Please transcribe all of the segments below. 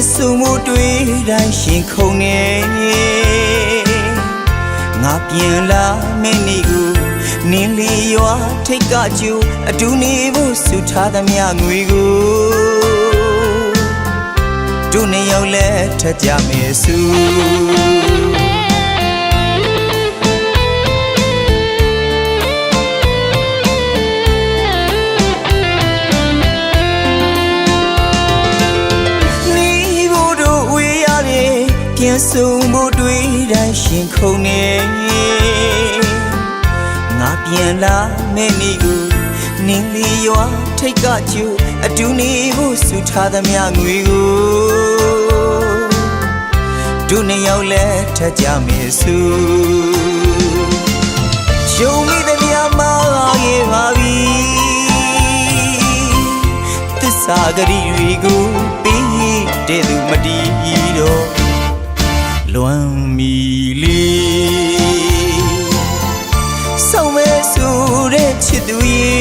ပြန်စုမှုတွေ့တိုင်းရှင်ခုန်နေငါပြန်လာမယ့်နေ့ကိုနင်းလီရွာထိတ်ကကျူအတူနေဖို့ဆူထားသမျှငွေကိုတို့နှစ်ယောက်လဲထက်ကြမယ်ဆူ ပြန်ဆုံဖို့တွေ့တိုင်းရှင်ခုန်နေငါပြန်လာမယ့်နေ့ကိုနင်းလီရွာထိတ်ကကျူအတူနေဖို့ဆူထားသမျှငွေကိုတို့နှစ်ယောက်လဲထက်ကြမယ်ဆူရှုံမိသမျှမာခဲ့ပါပြီသစ္စာဂရီတွေကိုပြီးတဲ့သူမတီးတော့ လွမ်းမီလေးဆောင်မဲဆိုတဲ့ချစ်သူရေ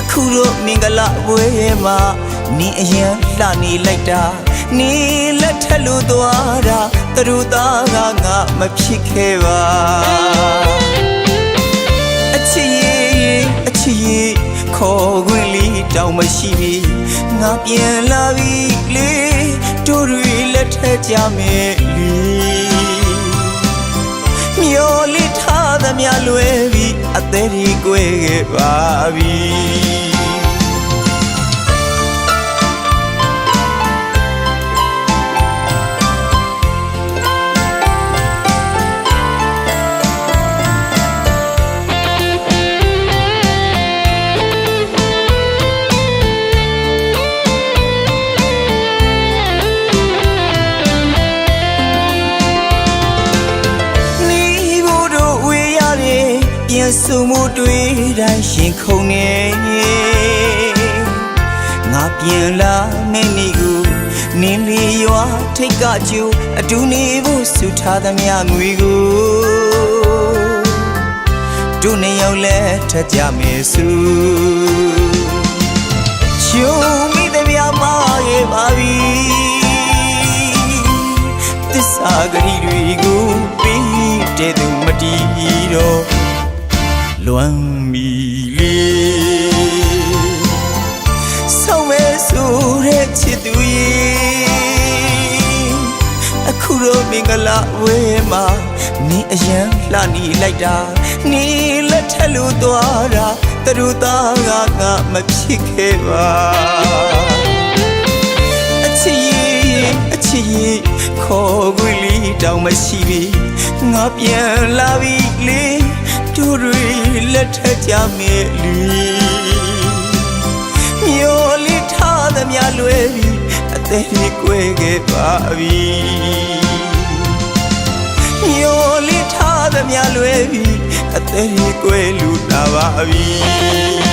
အခုတော့မင်္ဂလာပွဲမှာနင်းအရင်လှနေလိုက်တာနင်းလက်ထက်လို့သွားတာသူတို့သားကငါမဖြစ်ခဲ့ပါအချစ်ရဲ့အချစ်ရဲ့ခေါ်ခွင့်လေးတောင်မရှိငါပြန်လာပြီလေတို့တွေလက် ထက်ကြမယ်လေမျောလေးထားသမျှလွယ်ပြီအသေးဒီကွယ်ခဲ့ပါပြီ ပြန်စုံမှုတွေ့တိုင်းရှင်ခုန်နေငါပြန်လာမယ့်နေ့ကိုနင်းလီရွာထိတ်ကကျူအတူနေဖို့ဆူထားသမျှငွေကိုတို့နှစ်ယောက်လဲထက်ကြမယ်ဆူရှုံမိသမျှမာခဲ့ပါပြီသစ္စာဂရီတွေကိုပြီးတဲ့သူမတီးတော့ လွမ်းမီလေးဆောင်မဲဆိုတဲ့ချစ်သူရေအခုတော့မင်္ဂလာဝဲမှာနေအရန်လှနေလိုက်တာနေလက်ထက်လို့သွားတာသူတို့သားကငါမဖြစ်ခဲ့ပါအချစ်ရဲ့အချစ်ရဲ့ခေါ်ခွင့်လေးတောင်မရှိပြီငါပြန်လာပြီလေ တို့တွေလက်ထက်ကြမယ်လေမျောလေးထားသမျှလွယ်ပြီအသေးလေးကွယ်ခဲ့ပါပြီမျောလေးထားသမျှလွယ်ပြီအသေးလေးကွယ်လူလာပါပြီ